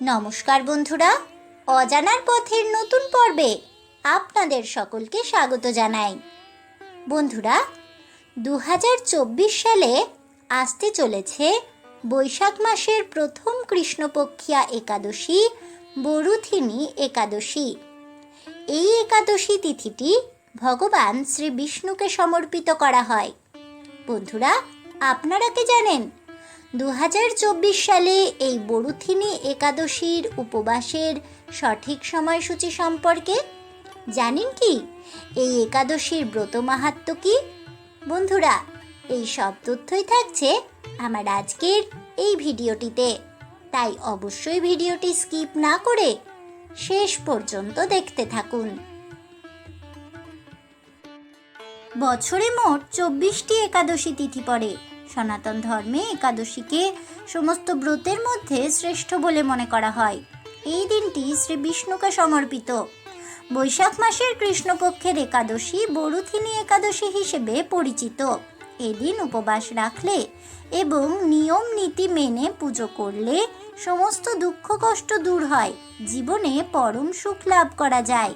নমস্কার বন্ধুরা, অজানার পথের নতুন পর্বে আপনাদের সকলকে স্বাগত জানাই। বন্ধুরা দু হাজার চব্বিশ সালে আসতে চলেছে বৈশাখ মাসের প্রথম কৃষ্ণপক্ষিয়া একাদশী বরুথিনী একাদশী। এই একাদশী তিথিটি ভগবান শ্রী বিষ্ণুকে সমর্পিত করা হয়। বন্ধুরা, আপনারা কি জানেন দু হাজার চব্বিশ সালে এই বরুথিনী একাদশীর উপবাসের সঠিক সময়সূচি সম্পর্কে জানেন কি? এই একাদশীর ব্রত মাহাত্ম কি? বন্ধুরা, এই সব তথ্যই থাকছে আমার আজকের এই ভিডিওটিতে। তাই অবশ্যই ভিডিওটি স্কিপ না করে শেষ পর্যন্ত দেখতে থাকুন। বছরে মোট চব্বিশটি একাদশী তিথি পড়ে। সনাতন ধর্মে একাদশীকে সমস্ত ব্রতের মধ্যে শ্রেষ্ঠ বলে মনে করা হয়। এই দিনটি শ্রী বিষ্ণুকে সমর্পিত। বৈশাখ মাসের কৃষ্ণপক্ষের একাদশী বরুথিনী একাদশী হিসেবে পরিচিত। এদিন উপবাস রাখলে এবং নিয়ম নীতি মেনে পুজো করলে সমস্ত দুঃখ কষ্ট দূর হয়। জীবনে পরম সুখ লাভ করা যায়।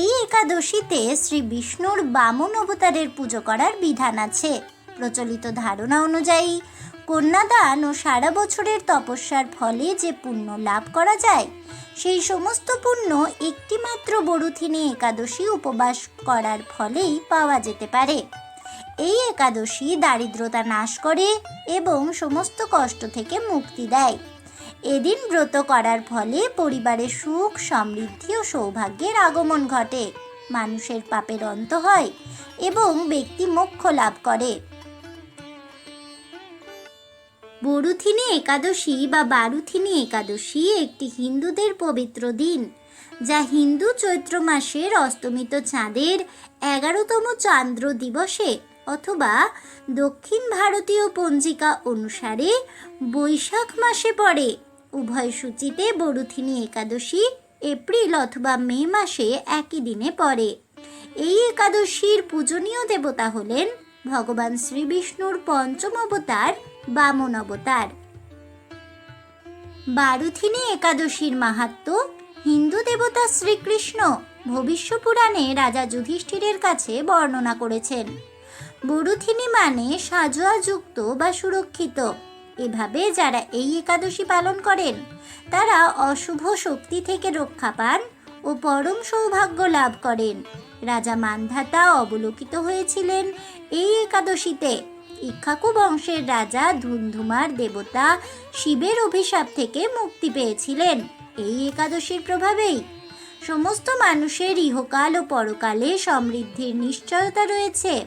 এই একাদশীতে শ্রী বিষ্ণুর বামন অবতারের পুজো করার বিধান আছে। প্রচলিত ধারণা অনুযায়ী, কন্যাদান ও সারা বছরের তপস্যার ফলে যে পুণ্য লাভ করা যায়, সেই সমস্ত পুণ্য একটিমাত্র বরুথিনী একাদশী উপবাস করার ফলেই পাওয়া যেতে পারে। এই একাদশী দারিদ্রতা নাশ করে এবং সমস্ত কষ্ট থেকে মুক্তি দেয়। এদিন ব্রত করার ফলে পরিবারে সুখ, সমৃদ্ধি ও সৌভাগ্যের আগমন ঘটে। মানুষের পাপের অন্ত হয় এবং ব্যক্তি মোক্ষ লাভ করে। বরুথিনী একাদশী বা বারুথিনী একাদশী একটি হিন্দুদের পবিত্র দিন, যা হিন্দু চৈত্র মাসের অস্তমিত চাঁদের এগারোতম চান্দ্র দিবসে অথবা দক্ষিণ ভারতীয় পঞ্জিকা অনুসারে বৈশাখ মাসে পড়ে। উভয় সূচিতে বরুথিনী একাদশী এপ্রিল অথবা মে মাসে একই দিনে পড়ে। এই একাদশীর পূজনীয় দেবতা হলেন ভগবান শ্রী বিষ্ণুর পঞ্চম অবতার বামন অবতার। বারুথিনী একাদশীর মাহাত্ম হিন্দু দেবতা শ্রীকৃষ্ণ ভবিষ্য পুরাণে রাজা যুধিষ্ঠিরের কাছে বর্ণনা করেছেন। বরুথিনী মানে সাজোয়াযুক্ত বা সুরক্ষিত। এভাবে যারা এই একাদশী পালন করেন, তারা অশুভ শক্তি থেকে রক্ষা পান ও পরম সৌভাগ্য লাভ করেন। রাজা মান্ধাতা অবলোকিত হয়েছিলেন এই একাদশীতে। ইক্ষাকু বংশের রাজা ধুমধুমার দেবতা শিবের অভিশাপ থেকে মুক্তি পেয়েছিলেন এই একাদশীর প্রভাবেই। সমস্ত মানুষের ইহকাল ও পরকালে সমৃদ্ধির নিশ্চয়তা রয়েছে।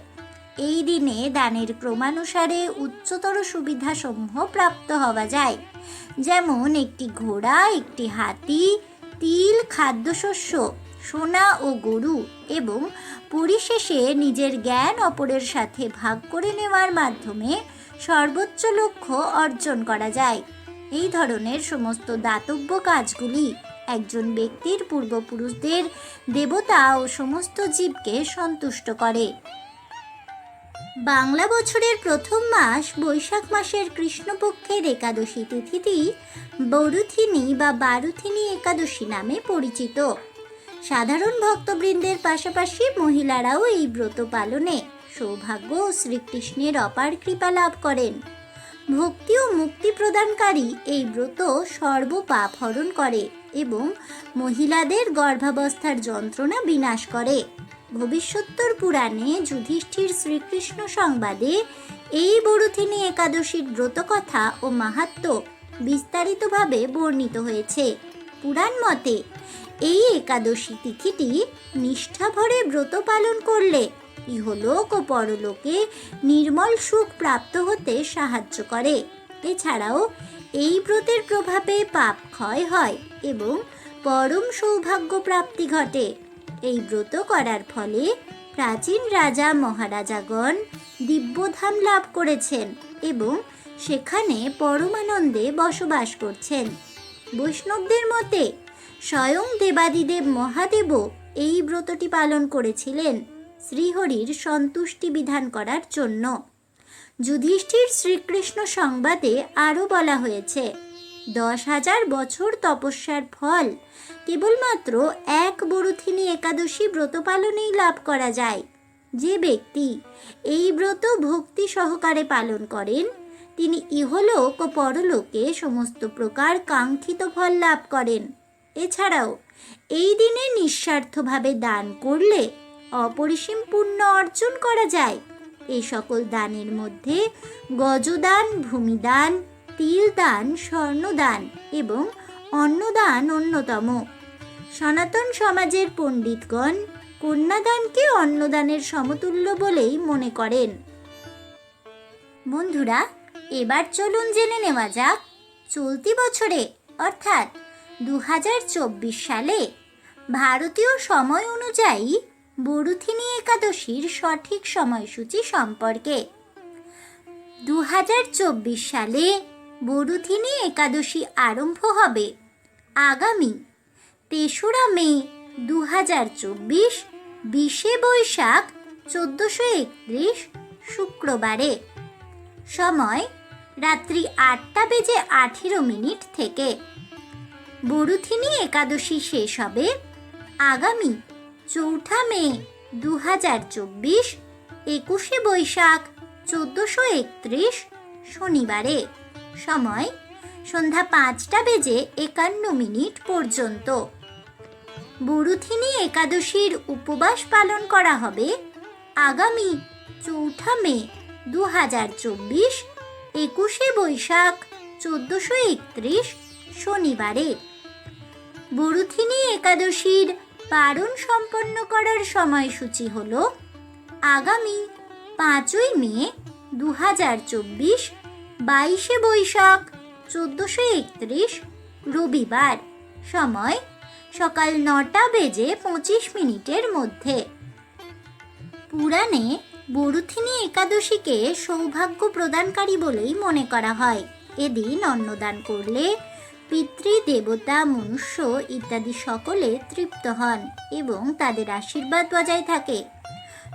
এই দিনে দানের ক্রমানুসারে উচ্চতর সুবিধাসমূহ প্রাপ্ত হওয়া যায়। যেমন একটি ঘোড়া, একটি হাতি, তিল, খাদ্যশস্য সোনা ও গরু এবং পরিশেষে নিজের জ্ঞান অপরের সাথে ভাগ করে নেওয়ার মাধ্যমে সর্বোচ্চ লক্ষ্য অর্জন করা যায়। এই ধরনের সমস্ত দাতব্য কাজগুলি একজন ব্যক্তির পূর্বপুরুষদের দেবতা ও সমস্ত জীবকে সন্তুষ্ট করে। বাংলা বছরের প্রথম মাস বৈশাখ মাসের কৃষ্ণপক্ষের একাদশী তিথিটি বরুথিনী বা বারুথিনী একাদশী নামে পরিচিত। সাধারণ ভক্তবৃন্দের পাশাপাশি মহিলারাও এই ব্রত পালনে সৌভাগ্য ও শ্রীকৃষ্ণের অপার কৃপা লাভ করেন। ভক্তি ও মুক্তি প্রদানকারী এই ব্রত সর্বপাপ হরণ করে এবং মহিলাদের গর্ভাবস্থার যন্ত্রণা বিনাশ করে। ভবিষ্যোত্তর পুরাণে যুধিষ্ঠির শ্রীকৃষ্ণ সংবাদে এই বরুথিনী একাদশীর ব্রতকথা ও মাহাত্ম বিস্তারিতভাবে বর্ণিত হয়েছে। পুরাণ মতে এই একাদশী তিথিটি নিষ্ঠাভরে ব্রত পালন করলে ইহলোক ও পরলোকে নির্মল সুখ প্রাপ্ত হতে সাহায্য করে। এছাড়াও এই ব্রতের প্রভাবে পাপ ক্ষয় হয় এবং পরম সৌভাগ্য প্রাপ্তি ঘটে। এই ব্রত করার ফলে প্রাচীন রাজা মহারাজাগণ দিব্যধাম লাভ করেছেন এবং সেখানে পরমানন্দে বসবাস করছেন। বৈষ্ণবদের মতে স্বয়ং দেবাদিদেব মহাদেবও এই ব্রতটি পালন করেছিলেন শ্রীহরির সন্তুষ্টি বিধান করার জন্য। যুধিষ্ঠির শ্রীকৃষ্ণ সংবাদে আরও বলা হয়েছে, দশ হাজার বছর তপস্যার ফল, কেবলমাত্র এক বরুথিনী একাদশী ব্রত পালনেই লাভ করা যায়। যে ব্যক্তি এই ব্রত ভক্তি সহকারে পালন করেন, তিনি ইহলোক ও পরলোকে সমস্ত প্রকার কাঙ্ক্ষিত ফল লাভ করেন। এছাড়াও, এই দিনে নিঃস্বার্থভাবে দান করলে অপরিসীম পুণ্য অর্জন করা যায়। এই সকল দানের মধ্যে গজদান, ভূমিদান তিল দান স্বর্ণদান এবং অন্নদান অন্যতম। সনাতন সমাজের পণ্ডিতগণ কন্যাদানকে অন্নদানের সমতুল্য বলেই মনে করেন। বন্ধুরা, এবার চলুন জেনে নেওয়া যাক চলতি বছরে, অর্থাৎ দু হাজার চব্বিশ সালে ভারতীয় সময় অনুযায়ী বরুথিনী একাদশীর সঠিক সময়সূচি সম্পর্কে। দু হাজার চব্বিশ সালে বরুথিনী একাদশী আরম্ভ হবে আগামী তেসরা মে দু হাজার চব্বিশ, বিশে বৈশাখ চোদ্দোশো একত্রিশ শুক্রবারে। সময় রাত্রি আটটা বেজে আঠেরো মিনিট থেকে। বরুথিনী একাদশী শেষ হবে। আগামী চৌঠা মে দু হাজার চব্বিশ, একুশে বৈশাখ চোদ্দোশো একত্রিশ, শনিবারে। সময় সন্ধ্যা পাঁচটা বেজে একান্ন মিনিট পর্যন্ত। বরুথিনী একাদশীর উপবাস পালন করা হবে আগামী চৌঠা মে দু হাজার চব্বিশ, একুশে বৈশাখ চোদ্দোশো একত্রিশ, শনিবারে। বরুথিনী একাদশীর পারণ সম্পন্ন করার সময়সূচি হল আগামী পাঁচই মে দু হাজার চব্বিশ বাইশে বৈশাখ, চোদ্দোশো একত্রিশ, রবিবার। সময় সকাল নটা বেজে পঁচিশ মিনিটের মধ্যে। পুরাণে বরুথিনী একাদশীকে সৌভাগ্য প্রদানকারী বলেই মনে করা হয়। এদিন অন্নদান করলে পিতৃ দেবতা মনুষ্য ইত্যাদি সকলে তৃপ্ত হন এবং তাদের আশীর্বাদ বজায় থাকে।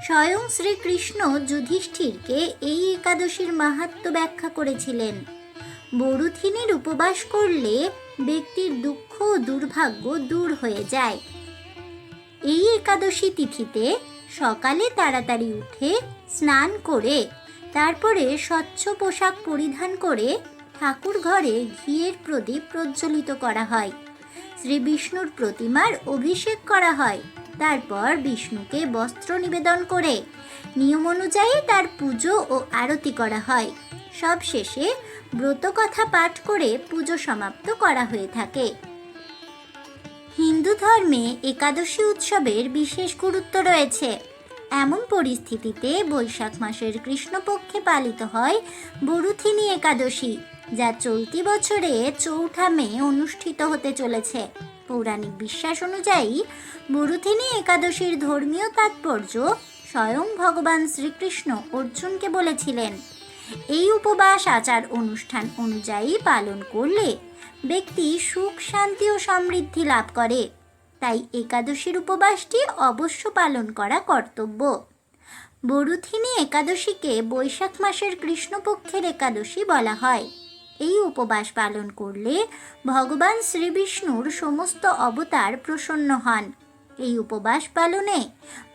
স্বয়ং শ্রীকৃষ্ণ যুধিষ্ঠিরকে এই একাদশীর মাহাত্ম ব্যাখ্যা করেছিলেন। বরুথিনীর উপবাস করলে ব্যক্তির দুঃখ ও দুর্ভাগ্য দূর হয়ে যায়। এই একাদশী তিথিতে সকালে তাড়াতাড়ি উঠে স্নান করে, তারপরে স্বচ্ছ পোশাক পরিধান করে ঠাকুর ঘরে ঘিয়ের প্রদীপ প্রজ্বলিত করা হয়। শ্রী বিষ্ণুর প্রতিমার অভিষেক করা হয়। তারপর বিষ্ণুকে বস্ত্র নিবেদন করে নিয়ম অনুযায়ী তার পুজো ও আরতি করা হয়। সব সবশেষে ব্রতকথা পাঠ করে পুজো সমাপ্ত করা হয়ে থাকে। হিন্দু ধর্মে একাদশী উৎসবের বিশেষ গুরুত্ব রয়েছে। এমন পরিস্থিতিতে বৈশাখ মাসের কৃষ্ণপক্ষে পালিত হয় বরুথিনী একাদশী, যা চলতি বছরে চৌঠা মে অনুষ্ঠিত হতে চলেছে। পৌরাণিক বিশ্বাস অনুযায়ী, বরুথিনী একাদশীর ধর্মীয় তাৎপর্য স্বয়ং ভগবান শ্রীকৃষ্ণ অর্জুনকে বলেছিলেন। এই উপবাস আচার অনুষ্ঠান অনুযায়ী পালন করলে ব্যক্তি সুখ, শান্তি ও সমৃদ্ধি লাভ করে। তাই একাদশীর উপবাসটি অবশ্য পালন করা কর্তব্য। বরুথিনী একাদশীকে বৈশাখ মাসের কৃষ্ণপক্ষের একাদশী বলা হয়। এই উপবাস পালন করলে ভগবান শ্রীবিষ্ণুর সমস্ত অবতার প্রসন্ন হন। এই উপবাস পালনে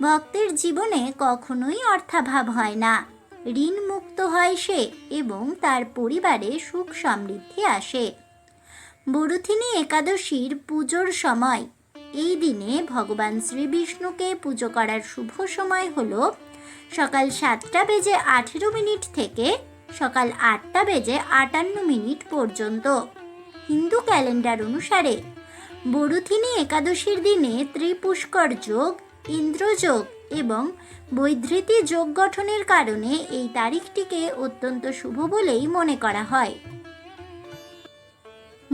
ভক্তের জীবনে কখনোই অর্থাভাব হয় না। ঋণ মুক্ত হয় সে এবং তার পরিবারে সুখ সমৃদ্ধি আসে। বরুথিনী একাদশীর পুজোর সময় এই দিনে ভগবান শ্রীবিষ্ণুকে পুজো করার শুভ সময় হল সকাল সাতটা বেজে আঠেরো মিনিট থেকে সকাল আটটা বেজে আটান্ন মিনিট পর্যন্ত। হিন্দু ক্যালেন্ডার অনুসারে বরুথিনী একাদশীর দিনে ত্রিপুষ্কর যোগ ইন্দ্রযোগ এবং বৈধৃতি যোগ গঠনের কারণে এই তারিখটিকে অত্যন্ত শুভ বলেই মনে করা হয়।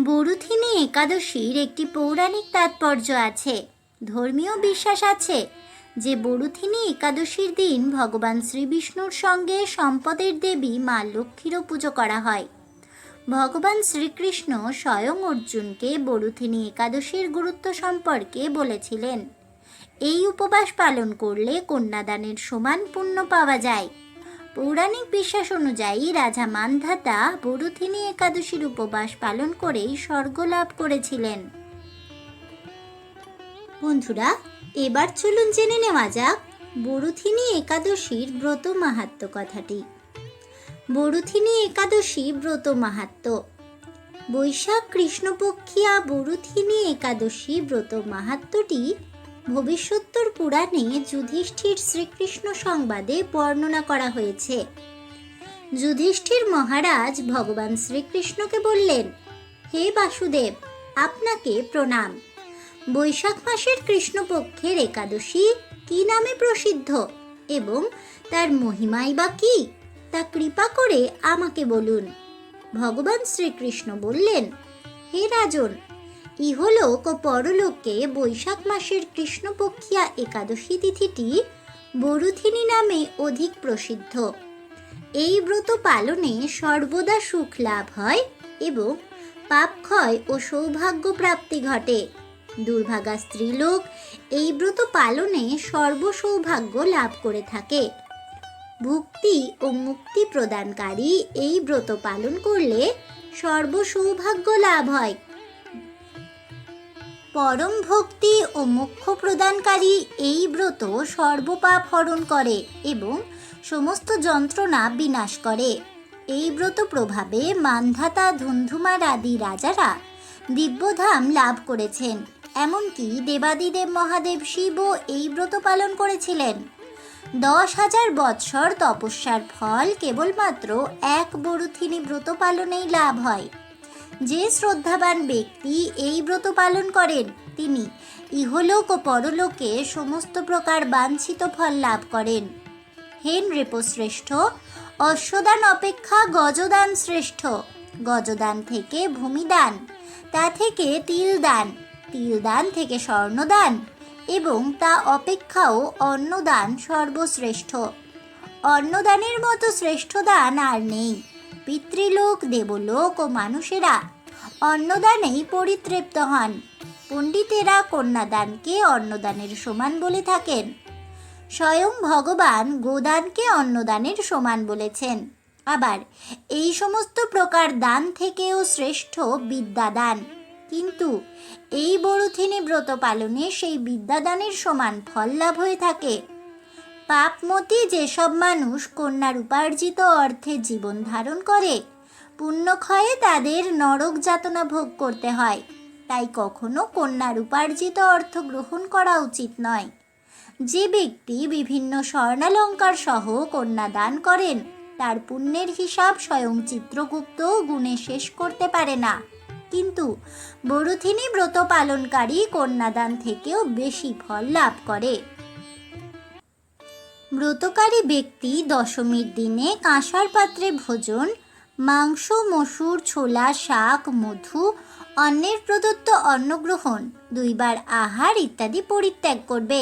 বরুথিনী একাদশীর একটি পৌরাণিক তাৎপর্য আছে, ধর্মীয় বিশ্বাস আছে যে বরুথিনী একাদশীর দিন ভগবান শ্রীবিষ্ণুর সঙ্গে সম্পদের দেবী মা লক্ষ্মীরও পুজো করা হয়। ভগবান শ্রীকৃষ্ণ স্বয়ং অর্জুনকে বরুথিনী একাদশীর গুরুত্ব সম্পর্কে বলেছিলেন। এই উপবাস পালন করলে কন্যাদানের সমান পুণ্য পাওয়া যায়। পৌরাণিক বিশ্বাস অনুযায়ী রাজা মানধাতা বরুথিনী একাদশীর উপবাস পালন করেই স্বর্গ লাভ করেছিলেন। বন্ধুরা, এবার চলুন জেনে নেওয়া যাক বরুথিনী একাদশীর ব্রত মাহাত্ম কথাটি। বরুথিনী একাদশী ব্রত মাহাত্ম। বৈশাখ কৃষ্ণপক্ষিয়া বরুথিনী একাদশী ব্রত মাহাত্মটি ভবিষ্যোত্তর পুরাণে যুধিষ্ঠির শ্রীকৃষ্ণ সংবাদে বর্ণনা করা হয়েছে। যুধিষ্ঠির মহারাজ ভগবান শ্রীকৃষ্ণকে বললেন, হে বাসুদেব, আপনাকে প্রণাম। বৈশাখ মাসের কৃষ্ণপক্ষের একাদশী কি নামে প্রসিদ্ধ এবং তার মহিমাই বা কি, তা কৃপা করে আমাকে বলুন। ভগবান শ্রীকৃষ্ণ বললেন, হে রাজন ইহলোক ও পরলোকে বৈশাখ মাসের কৃষ্ণপক্ষিয়া একাদশী তিথিটি বরুথিনী নামে অধিক প্রসিদ্ধ। এই ব্রত পালনে সর্বদা সুখ লাভ হয় এবং পাপ ক্ষয় ও সৌভাগ্য প্রাপ্তি ঘটে। দুর্ভাগা স্ত্রীলোক এই ব্রত পালনে সর্বসৌভাগ্য লাভ করে থাকে। ভুক্তি ও মুক্তি প্রদানকারী এই ব্রত পালন করলে সর্বসৌভাগ্য লাভ হয়। পরম ভক্তি ও মোক্ষ প্রদানকারী এই ব্রত সর্বপাপ হরণ করে এবং সমস্ত যন্ত্রণা বিনাশ করে। এই ব্রত প্রভাবে মান্ধাতা ধুন্ধুমার আদি রাজারা দিব্যধাম লাভ করেছেন। এমনকি দেবাদিদেব মহাদেব শিবও এই ব্রত পালন করেছিলেন। দশ হাজার বৎসর তপস্যার ফল কেবলমাত্র এক বরুথিনী ব্রত পালনেই লাভ হয়। যে শ্রদ্ধাবান ব্যক্তি এই ব্রত পালন করেন, তিনি ইহলোক ও পরলোকে সমস্ত প্রকার বাঞ্ছিত ফল লাভ করেন। হেন শ্রেষ্ঠ অশ্বদান অপেক্ষা গজদান শ্রেষ্ঠ। গজদান থেকে ভূমিদান, তা থেকে তিলদান তিলদান থেকে স্বর্ণদান এবং তা অপেক্ষাও অন্নদান সর্বশ্রেষ্ঠ। অন্নদানের মতো শ্রেষ্ঠ দান আর নেই। পিতৃলোক, দেবলোক ও মানুষেরা অন্নদানেই পরিতৃপ্ত হন। পণ্ডিতেরা কন্যাদানকে অন্নদানের সমান বলে থাকেন। স্বয়ং ভগবান গোদানকে অন্নদানের সমান বলেছেন। আবার এই সমস্ত প্রকার দান থেকেও শ্রেষ্ঠ বিদ্যাদান। কিন্তু এই বরুথিনী ব্রত পালনে সেই বিদ্যাদানের সমান ফল লাভ হয়ে থাকে। পাপমতি যেসব মানুষ কন্যার উপার্জিত অর্থে জীবন ধারণ করে পুণ্যক্ষয়ে তাদের নরক যাতনা ভোগ করতে হয়। তাই কখনো কন্যার উপার্জিত অর্থ গ্রহণ করা উচিত নয়। যে ব্যক্তি বিভিন্ন স্বর্ণালঙ্কার সহ কন্যা দান করেন, তার পুণ্যের হিসাব স্বয়ং চিত্রগুপ্ত গুণে শেষ করতে পারে না। কিন্তু বরুথিনী ব্রত পালনকারী কন্যাদান থেকেও বেশি ফল লাভ করে। ব্রতকারী ব্যক্তি দশমীর দিনে কাঁসার পাত্রে ভোজন, মাংস, মসুর, ছোলা, শাক, মধু অন্যের প্রদত্ত অন্নগ্রহণ, দুইবার আহার ইত্যাদি পরিত্যাগ করবে।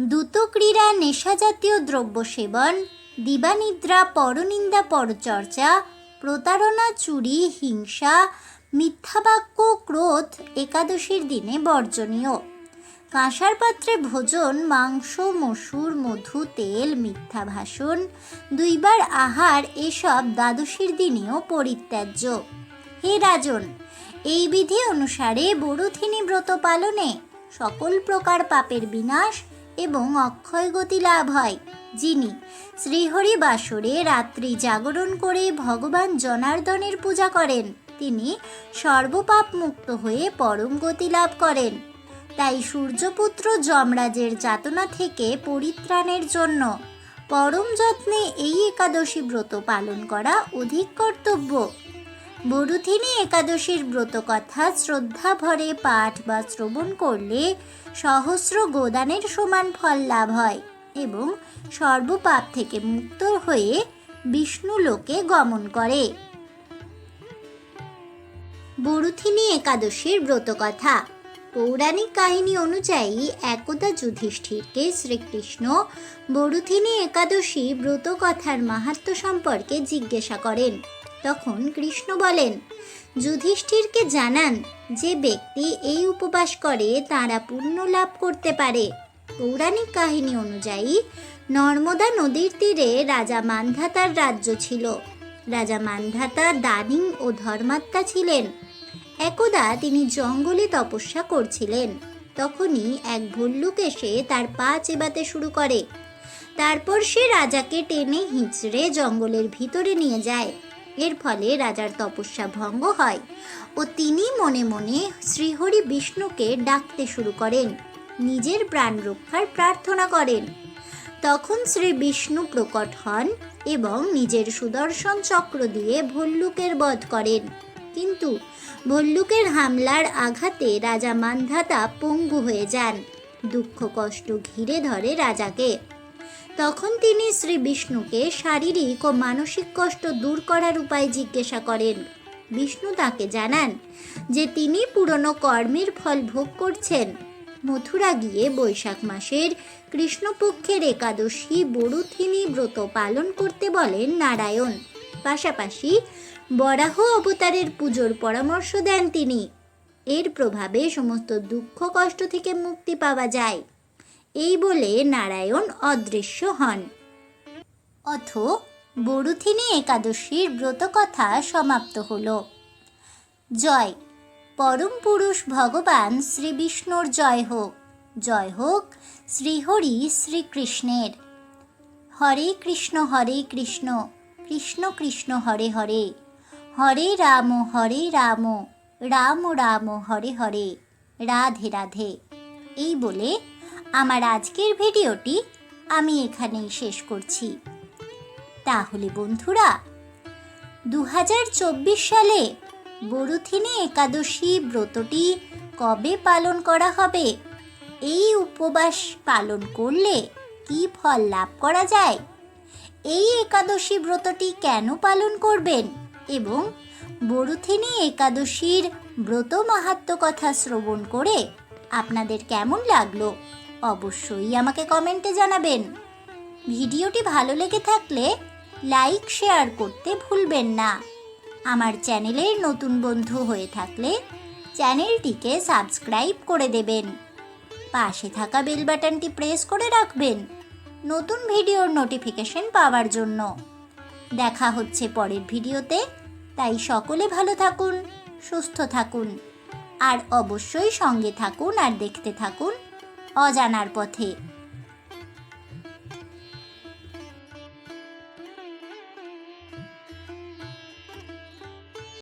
দ্রুত ক্রীড়া নেশাজাতীয় দ্রব্য সেবন, দিবানিদ্রা, পরনিন্দা, পরচর্চা, প্রতারণা, চুরি, হিংসা মিথ্যাবাক্য ক্রোধ একাদশীর দিনে বর্জনীয়। কাঁসার পাত্রে ভোজন, মাংস, মসুর, মধু, তেল, মিথ্যা ভাষণ, দুইবার আহার, এসব দ্বাদশীর দিনেও পরিত্যাজ্য। হে রাজন, এই বিধি অনুসারে বরুথিনী ব্রত পালনে সকল প্রকার পাপের বিনাশ এবং অক্ষয় গতি লাভ হয়, যিনি শ্রীহরি বাসরে রাত্রি জাগরণ করে ভগবান জনার্দনের পূজা করেন। তিনি সর্বপাপ মুক্ত হয়ে পরম গতি লাভ করেন। তাই সূর্যপুত্র যমরাজের যাতনা থেকে পরিত্রাণের জন্য পরম যত্নে এই একাদশী ব্রত পালন করা অধিক কর্তব্য। বরুথিনী একাদশীর ব্রত কথা শ্রদ্ধা ভরে পাঠ বা শ্রবণ করলে সহস্র গোদানের সমান ফল লাভ হয় এবং সর্বপাপ থেকে মুক্ত হয়ে বিষ্ণু লোকে গমন করে। বরুথিনী একাদশীর ব্রতকথা পৌরাণিক কাহিনী অনুযায়ী একদা যুধিষ্ঠিরকে শ্রীকৃষ্ণ বরুথিনী একাদশী ব্রতকথার মাহাত্ম সম্পর্কে জিজ্ঞাসা করেন। তখন কৃষ্ণ বলেন, যুধিষ্ঠিরকে জানান যে ব্যক্তি এই উপবাস করে তারা পুণ্য লাভ করতে পারে। পৌরাণিক কাহিনী অনুযায়ী নর্মদা নদীর তীরে রাজা মান্ধাতার রাজ্য ছিল। রাজা মান্ধাতা দানিং ও ধর্মাত্মা ছিলেন। একদা তিনি জঙ্গলে তপস্যা করছিলেন। তখনই এক ভল্লুক এসে তার পা চেবাতে শুরু করে। তারপর সে রাজাকে টেনে হিঁচড়ে জঙ্গলের ভিতরে নিয়ে যায়। এর ফলে রাজার তপস্যা ভঙ্গ হয় ও তিনি মনে মনে শ্রীহরি বিষ্ণুকে ডাকতে শুরু করেন। নিজের প্রাণ রক্ষার প্রার্থনা করেন। তখন শ্রী বিষ্ণু প্রকট হন এবং নিজের সুদর্শন চক্র দিয়ে ভল্লুকের বধ করেন। কিন্তু ভল্লুকের হামলার আঘাতে রাজা মান্ধাতা পঙ্গু হয়ে যান। দুঃখ কষ্ট ঘিরে ধরে রাজাকে। তখন তিনি শ্রী বিষ্ণুকে শারীরিক ও মানসিক কষ্ট দূর করার উপায় জিজ্ঞাসা করেন। বিষ্ণু তাকে জানান যে তিনি পুরনো কর্মের ফল ভোগ করছেন। মথুরা গিয়ে বৈশাখ মাসের কৃষ্ণপক্ষের একাদশী বরুথিনী ব্রত পালন করতে বলেন নারায়ণ। পাশাপাশি বরাহ অবতারের পুজোর পরামর্শ দেন তিনি। এর প্রভাবে সমস্ত দুঃখ কষ্ট থেকে মুক্তি পাওয়া যায়। এই বলে নারায়ণ অদৃশ্য হন। অথ বরুথিনী একাদশীর ব্রতকথা সমাপ্ত হল। জয়। পরম পুরুষ ভগবান শ্রী বিষ্ণুর জয় হোক। জয় হোক শ্রীহরি শ্রীকৃষ্ণের। হরে কৃষ্ণ হরে কৃষ্ণ। কৃষ্ণ কৃষ্ণ, হরে হরে। হরে রাম হরে রাম রাম রাম, হরে হরে, রাধে রাধে। এই বলে আমার আজকের ভিডিওটি আমি এখানেই শেষ করছি। তাহলে বন্ধুরা দু হাজার চব্বিশ সালে বরুথিনী একাদশী ব্রতটি কবে পালন করা হবে? এই উপবাস পালন করলে কি ফল লাভ করা যায়? এই একাদশী ব্রতটি কেন পালন করবেন? এবং বরুথিনী একাদশীর ব্রত মাহাত্ম কথা শ্রবণ করে আপনাদের কেমন লাগল অবশ্যই আমাকে কমেন্টে জানাবেন। ভিডিওটি ভালো লেগে থাকলে লাইক, শেয়ার করতে ভুলবেন না। আমার চ্যানেলের নতুন বন্ধু হয়ে থাকলে চ্যানেলটিকে সাবস্ক্রাইব করে দেবেন। পাশে থাকা বেল বাটনটি প্রেস করে রাখবেন নতুন ভিডিওর নোটিফিকেশন পাওয়ার জন্য। দেখা হচ্ছে পরের ভিডিওতে। তাই সকলে ভালো থাকুন, সুস্থ থাকুন, আর অবশ্যই সঙ্গে থাকুন আর দেখতে থাকুন অজানার পথে।